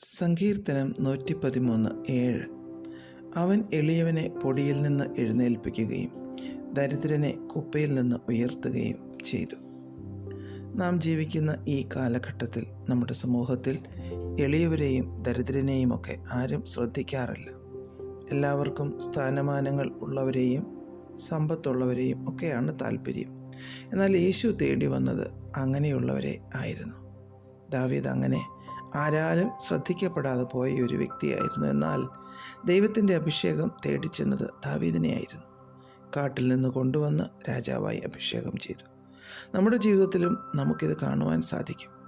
സങ്കീർത്തനം നൂറ്റി പതിമൂന്ന് ഏഴ്. അവൻ എളിയവനെ പൊടിയിൽ നിന്ന് എഴുന്നേൽപ്പിക്കുകയും ദരിദ്രനെ കുപ്പയിൽ നിന്ന് ഉയർത്തുകയും ചെയ്തു. നാം ജീവിക്കുന്ന ഈ കാലഘട്ടത്തിൽ നമ്മുടെ സമൂഹത്തിൽ എളിയവരെയും ദരിദ്രനെയുമൊക്കെ ആരും ശ്രദ്ധിക്കാറില്ല. എല്ലാവർക്കും സ്ഥാനമാനങ്ങൾ ഉള്ളവരെയും സമ്പത്തുള്ളവരെയും ഒക്കെയാണ് താല്പര്യം. എന്നാൽ യേശു തേടി വന്നത് അങ്ങനെയുള്ളവരെ ആയിരുന്നു. ദാവീദ് അങ്ങനെ ആരാലും ശ്രദ്ധിക്കപ്പെടാതെ പോയ ഒരു വ്യക്തിയായിരുന്നു. എന്നാൽ ദൈവത്തിന്റെ അഭിഷേകം തേടിച്ചെന്നത് ദാവീദിനെയായിരുന്നു. കാട്ടിൽ നിന്ന് കൊണ്ടുവന്ന് രാജാവായി അഭിഷേകം ചെയ്തു. നമ്മുടെ ജീവിതത്തിലും നമുക്കിത് കാണുവാൻ സാധിക്കും.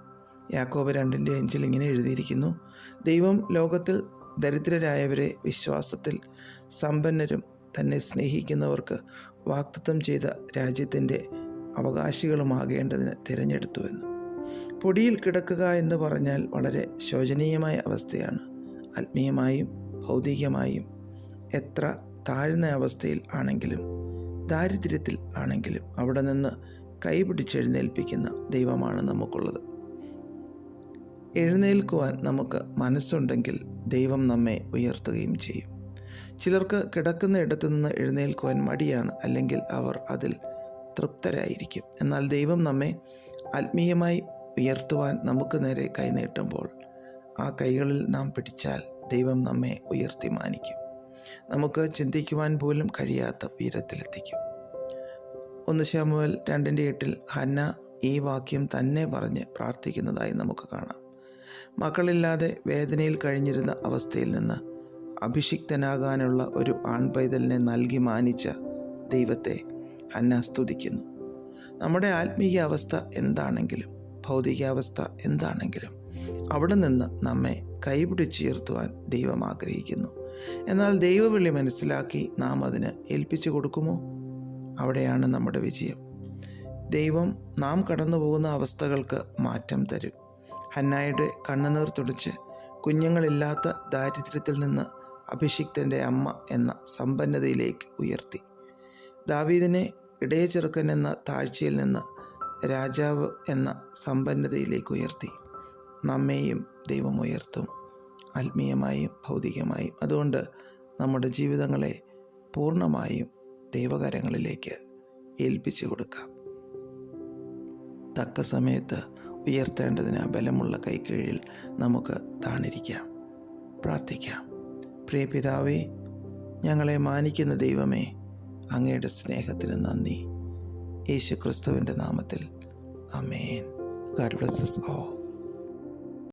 യാക്കോബ് രണ്ടിന്റെ അഞ്ചിൽ ഇങ്ങനെ എഴുതിയിരിക്കുന്നു ദൈവം ലോകത്തിൽ ദരിദ്രരായവരെ വിശ്വാസത്തിൽ സമ്പന്നരും തന്നെ സ്നേഹിക്കുന്നവർക്ക് വാക്തത്വം ചെയ്ത രാജ്യത്തിന്റെ അവകാശികളുമാകേണ്ടതിന് തിരഞ്ഞെടുത്തുവെന്ന് പൊടിയിൽ കിടക്കുക എന്ന് പറഞ്ഞാൽ വളരെ ശോചനീയമായ അവസ്ഥയാണ്. ആത്മീയമായും ഭൗതികമായും എത്ര താഴ്ന്ന അവസ്ഥയിൽ ആണെങ്കിലും ദാരിദ്ര്യത്തിൽ ആണെങ്കിലും അവിടെ നിന്ന് കൈപിടിച്ചെഴുന്നേൽപ്പിക്കുന്ന ദൈവമാണ് നമുക്കുള്ളത്. എഴുന്നേൽക്കുവാൻ നമുക്ക് മനസ്സുണ്ടെങ്കിൽ ദൈവം നമ്മെ ഉയർത്തുകയും ചെയ്യും. ചിലർക്ക് കിടക്കുന്ന ഇടത്തു നിന്ന് എഴുന്നേൽക്കുവാൻ മടിയാണ് അല്ലെങ്കിൽ അവർ അതിൽ തൃപ്തരായിരിക്കും. എന്നാൽ ദൈവം നമ്മെ ആത്മീയമായി ഉയർത്തുവാൻ നമുക്ക് നേരെ കൈനീട്ടുമ്പോൾ ആ കൈകളിൽ നാം പിടിച്ചാൽ ദൈവം നമ്മെ ഉയർത്തി മാനിക്കും. നമുക്ക് ചിന്തിക്കുവാൻ പോലും കഴിയാത്ത ഉയരത്തിലെത്തിക്കും. ഒന്ന് ശാമുവൽ രണ്ടിന്റെ എട്ടിൽ ഹന്ന ഈ വാക്യം തന്നെ പറഞ്ഞ് പ്രാർത്ഥിക്കുന്നതായി നമുക്ക് കാണാം. മക്കളില്ലാതെ വേദനയിൽ കഴിഞ്ഞിരുന്ന അവസ്ഥയിൽ നിന്ന് അഭിഷിക്തനാകാനുള്ള ഒരു ആൺപൈതലിനെ നൽകി മാനിച്ച ദൈവത്തെ ഹന്ന സ്തുതിക്കുന്നു. നമ്മുടെ ആത്മീയ അവസ്ഥ എന്താണെങ്കിലും ഭൗതികാവസ്ഥ എന്താണെങ്കിലും അവിടെ നിന്ന് നമ്മെ കൈപിടിച്ചുയർത്തുവാൻ ദൈവം ആഗ്രഹിക്കുന്നു. എന്നാൽ ദൈവവിളി മനസ്സിലാക്കി നാം അതിന് ഏൽപ്പിച്ചു കൊടുക്കുമോ? അവിടെയാണ് നമ്മുടെ വിജയം. ദൈവം നാം കടന്നു പോകുന്ന അവസ്ഥകൾക്ക് മാറ്റം തരും. ഹന്നായുടെ കണ്ണുനീർ തുടിച്ച് കുഞ്ഞുങ്ങളില്ലാത്ത ദാരിദ്ര്യത്തിൽ നിന്ന് അഭിഷിക്തന്റെ അമ്മ എന്ന സമ്പന്നതയിലേക്ക് ഉയർത്തി. ദാവീദിനെ ഇടയ ചെറുക്കൻ എന്ന താഴ്ചയിൽ നിന്ന് രാജാവ് എന്ന സമ്പന്നതയിലേക്ക് ഉയർത്തി. നമ്മെയും ദൈവം ഉയർത്തും. ആത്മീയമായും ഭൗതികമായും. അതുകൊണ്ട് നമ്മുടെ ജീവിതങ്ങളെ പൂർണമായും ദൈവകരങ്ങളിലേക്ക് ഏൽപ്പിച്ചു കൊടുക്കാം. തക്ക സമയത്ത് ഉയർത്തേണ്ടതിന് ബലമുള്ള കൈക്കീഴിൽ നമുക്ക് താണിരിക്കാം. പ്രാർത്ഥിക്കാം. പ്രിയ പിതാവേ ഞങ്ങളെ മാനിക്കുന്ന ദൈവമേ അങ്ങയുടെ സ്നേഹത്തിന് നന്ദി. യേശു ക്രിസ്തുവിന്റെ നാമത്തിൽ. അമേൻ ഗാഡ് ബ്ലസ്സസ് ഓ